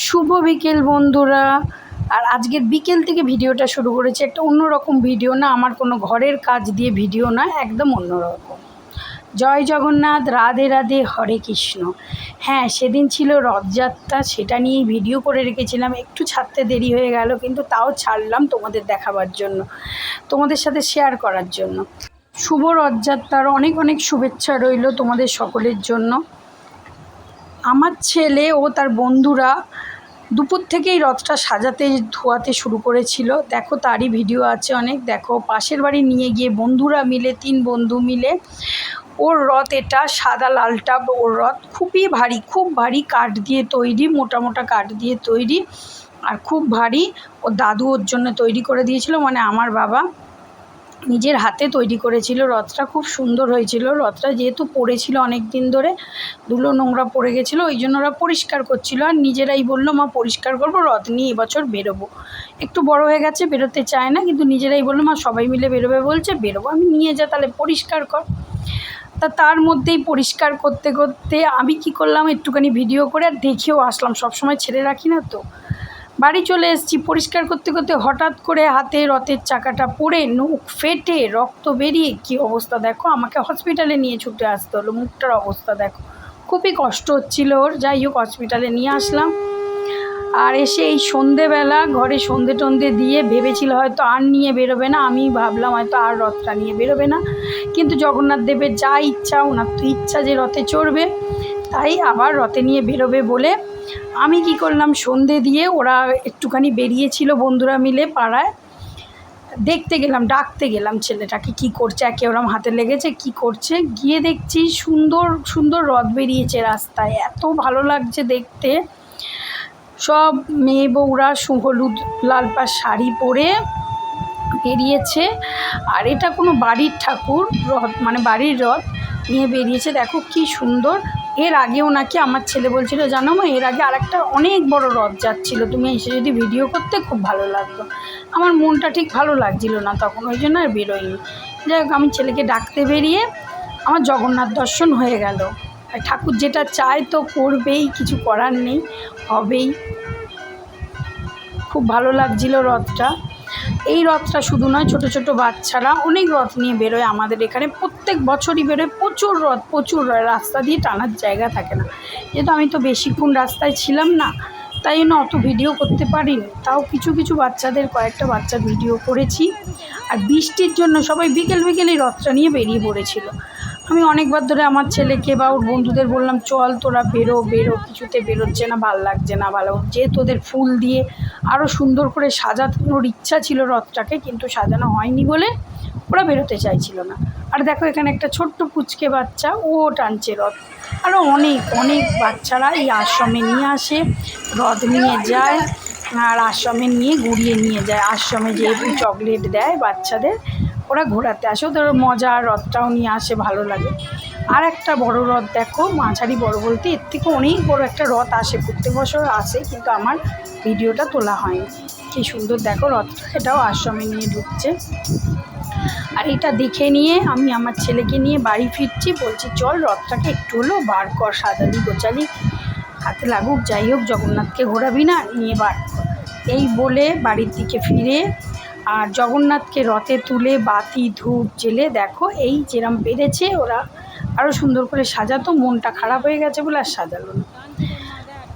শুভ বিকেল বন্ধুরা। আর আজকের বিকেল থেকে ভিডিওটা শুরু করেছি। একটা অন্যরকম ভিডিও না, আমার কোনো ঘরের কাজ দিয়ে ভিডিও না, একদম অন্যরকম। জয় জগন্নাথ, রাধে রাধে, হরে কৃষ্ণ। হ্যাঁ সেদিন ছিল রথযাত্রা, সেটা নিয়েই ভিডিও করে রেখেছিলাম। একটু ছাড়তে দেরি হয়ে গেল, কিন্তু তাও ছাড়লাম তোমাদের দেখাবার জন্য, তোমাদের সাথে শেয়ার করার জন্য। শুভ রথযাত্রার অনেক অনেক শুভেচ্ছা রইল তোমাদের সকলের জন্য। আমার ছেলে ও তার বন্ধুরা দুপুর থেকেই রথটা সাজাতে, ধোয়াতে শুরু করেছিল। দেখো তারই ভিডিও আছে অনেক। দেখো পাশের বাড়ি নিয়ে গিয়ে বন্ধুরা মিলে, তিন বন্ধু মিলে, ওর রথ এটা সাদা লালটা, ওর রথ খুবই ভারী, খুব ভারী কাঠ দিয়ে তৈরি, মোটা মোটা কাঠ দিয়ে তৈরি, আর খুব ভারী। ওর দাদু ওর জন্য তৈরি করে দিয়েছিল মানে আমার বাবা নিজের হাতে তৈরি করেছিল রথটা, খুব সুন্দর হয়েছিল। রথটা যেহেতু পড়েছিল অনেক দিন ধরে, ধুলো নোংরা পড়ে গেছিল, ওই জন্য ওরা পরিষ্কার করছিল। আর নিজেরাই বলল, মা, পরিষ্কার করব, রথ নিয়ে এবছর বেরোবো। একটু বড় হয়ে গেছে, বেরোতে চায় না, কিন্তু নিজেরাই বলল, মা, সবাই মিলে বেরোবে বলছে, বেরোবো, আমি নিয়ে যা, তাহলে পরিষ্কার কর। তা তার মধ্যেই পরিষ্কার করতে করতে আমি কি করলাম, একটুখানি ভিডিও করে আর দেখেও আসলাম। সবসময় ছেড়ে রাখি না তো। বাড়ি চলে এসেছি। পরিষ্কার করতে করতে হঠাৎ করে হাতে রথের চাকাটা পড়ে নখ ফেটে রক্ত বেরিয়ে কি অবস্থা দেখো, আমাকে হসপিটালে নিয়ে ছুটে আসতে হলো। মুখটার অবস্থা দেখো। খুবই কষ্ট হচ্ছিল ওর। যাই হোক হসপিটালে নিয়ে আসলাম। আর এসে এই সন্ধেবেলা ঘরে সন্ধে টন্ধে দিয়ে ভেবেছিল হয়তো আর নিয়ে বেরোবে না। আমি ভাবলাম হয়তো আর রথটা নিয়ে বেরোবে না। কিন্তু জগন্নাথ দেবের যা ইচ্ছা, ওনার তো ইচ্ছা যে রথে চড়বে। তাই আবার রথে নিয়ে বেরোবে বলে আমি কি করলাম, সন্ধে দিয়ে ওরা একটুখানি বেরিয়েছিল বন্ধুরা মিলে পাড়ায়। দেখতে গেলাম, ডাকতে গেলাম ছেলেটাকে, কি করছে, একে ওরম হাতে লেগেছে, কি করছে? গিয়ে দেখছি সুন্দর সুন্দর রথ বেরিয়েছে রাস্তায়, এত ভালো লাগছে দেখতে। সব মেয়ে বউরা হলুদ লাল পাড় শাড়ি পরে বেরিয়েছে, আর এটা কোনো বাড়ির ঠাকুর, রথ মানে বাড়ির রথ নিয়ে বেরিয়েছে, দেখো কি সুন্দর। এর আগেও নাকি আমার ছেলে বলছিল, জানো মা, এর আগে আরেকটা অনেক বড় রথ যাচ্ছিল, তুমি এসে যদি ভিডিও করতে খুব ভালো লাগতো। আমার মনটা ঠিক ভালো লাগছিল না, তখন ওই জন্য আর বেরোয়নি। যাই হোক, আমি ছেলেকে ডাকতে বেরিয়ে আমার জগন্নাথ দর্শন হয়ে গেল। আর ঠাকুর যেটা চায় তো করবেই, কিছু করার নেই, হবেই। খুব ভালো লাগছিল রথটা। এই রথটা শুধু নয়, ছোট ছোট বাচ্চারা অনেক রথ নিয়ে বেরোয় আমাদের এখানে। প্রত্যেক বছরই বেরোয়, প্রচুর রথ, প্রচুর রাস্তা দিয়ে টানার জায়গা থাকে না। যেহেতু আমি তো বেশিক্ষণ রাস্তায় ছিলাম না, তাই জন্য অত ভিডিও করতে পারিনি। তাও কিছু কিছু বাচ্চাদের, কয়েকটা বাচ্চা ভিডিও করেছি। আর বৃষ্টির জন্য সবাই বিকেল বিকেলই রথটা নিয়ে বেরিয়ে পড়েছিল। আমি অনেকবার ধরে আমার ছেলেকে বা ওর বন্ধুদের বললাম, চল তোরা বেরো বেরো, কিছুতে বেরোচ্ছে না, ভালো লাগছে না, ভালো। যে তোদের ফুল দিয়ে আরও সুন্দর করে সাজানোর ইচ্ছা ছিল রথটাকে, কিন্তু সাজানো হয়নি বলে ওরা বেরোতে চাইছিল না। আর দেখো এখানে একটা ছোট্ট পুচকে বাচ্চা, ও টানছে রথ। আরও অনেক অনেক বাচ্চারা এই আশ্রমে নিয়ে আসে, রথ নিয়ে যায়, আর আশ্রমে নিয়ে ঘুরিয়ে নিয়ে যায়। আশ্রমে যেহেতু চকলেট দেয় বাচ্চাদের ওরা ঘোরাতে আসে। ওদের মজা রথটাও নিয়ে আসে, ভালো লাগে। আর একটা বড় রথ দেখো, মাঝারি বড় বলতে এর থেকে অনেক বড় একটা রথ আসে, প্রত্যেক বছর আসে, কিন্তু আমার ভিডিওটা তোলা হয়নি। কি সুন্দর দেখো রথটা, এটাও আশ্রমে নিয়ে ঢুকছে। আর এটা দেখে নিয়ে আমি আমার ছেলেকে নিয়ে বাড়ি ফিরছি, বলছি, চল রথটাকে একটু হলেও বার কর, সাজালি গোচালি হাতে লাগুক, যাই হোক, জগন্নাথকে ঘোরাবি না, নিয়ে বার কর। এই বলে বাড়ির দিকে ফিরে আর জগন্নাথকে রথে তুলে বাতি, ধূপ, জেলে দেখো, এই যেরম বেড়েছে, ওরা আরও সুন্দর করে সাজাতো, মনটা খারাপ হয়ে গেছে বলে আর সাজালো না।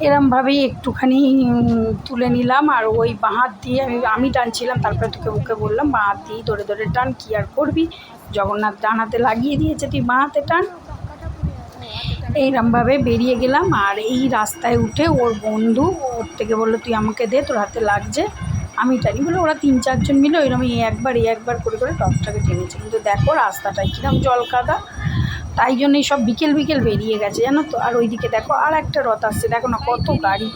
এরমভাবেই একটুখানি তুলে নিলাম আর ওই বাঁহাত দিয়ে আমি আমি টানছিলাম, তারপরে তোকে ওকে বললাম বাঁহাত দিয়ে ধরে ধরে টান, কী আর করবি? জগন্নাথ ডান হাতে লাগিয়ে দিয়েছে, তুই বাঁ হাতে টান। এইরমভাবে বেরিয়ে গেলাম আর এই রাস্তায় উঠে ওর বন্ধু, ওর থেকে বলল, তুই আমাকে দে, তোর হাতে লাগছে। আমি টানি বলে ওরা তিন চারজন মিলে ওইরকম এই একবার এই একবার করে করে টপটাকে টেনেছে। কিন্তু দেখো রাস্তাটায় কীরকম জল কাদা তাই জন্যই সব বিকেল বিকেল বেরিয়ে গেছে, জানো তো? আর ওইদিকে দেখো আর একটা রথ আসছে। দেখো না কত গাড়ি।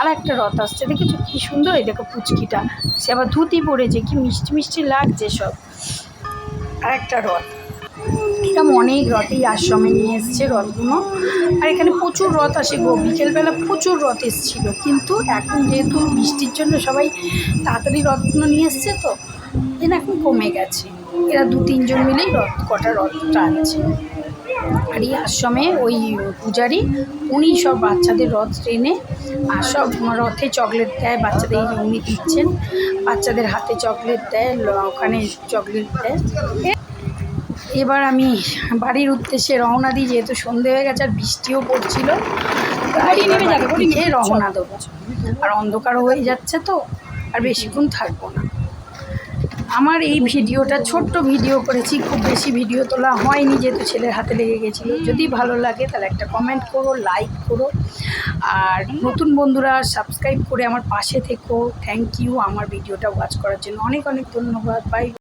আর একটা রথ আসছে। দেখেছ কী সুন্দর? এই দেখো পুচকিটা। সে আবার ধুতি পড়েছে কি মিষ্টি মিষ্টি লাগছে সব। আর একটা রথ। এরকম অনেক রথই আশ্রমে নিয়ে এসছে রথগুলো। আর এখানে প্রচুর রথ আসে গো। বিকেলবেলা প্রচুর রথ এসেছিল। কিন্তু এখন যেহেতু বৃষ্টির জন্য সবাই তাড়াতাড়ি রথগুলো নিয়ে এসছে তো এর এখন কমে গেছে। এরা দু, তিনজন মিলেই রথ, কটা রথ টানছে। আর এই আশ্রমে ওই পূজারি, উনি সব বাচ্চাদের রথ ট্রেনে আর সব রথে চকলেট দেয়, বাচ্চাদের উনি দিচ্ছেন, বাচ্চাদের হাতে চকলেট দেয় ওখানে চকলেট দেয়। এবার আমি বাড়ির উদ্দেশ্যে রওনা দিই যেহেতু সন্ধে হয়ে গেছে আর বৃষ্টিও পড়ছিল। রওনা দেবো। আর অন্ধকারও হয়ে যাচ্ছে তো আর বেশিক্ষণ থাকব না। আমার এই ভিডিওটা ছোট্ট ভিডিও করেছি খুব বেশি ভিডিও তোলা হয়নি যেহেতু ছেলের হাতে লেগে গেছিল। যদি ভালো লাগে তাহলে একটা কমেন্ট করো লাইক করো। আর নতুন বন্ধুরা সাবস্ক্রাইব করে আমার পাশে থেকো। থ্যাংক ইউ আমার ভিডিওটা ওয়াচ করার জন্য। অনেক অনেক ধন্যবাদ। বাই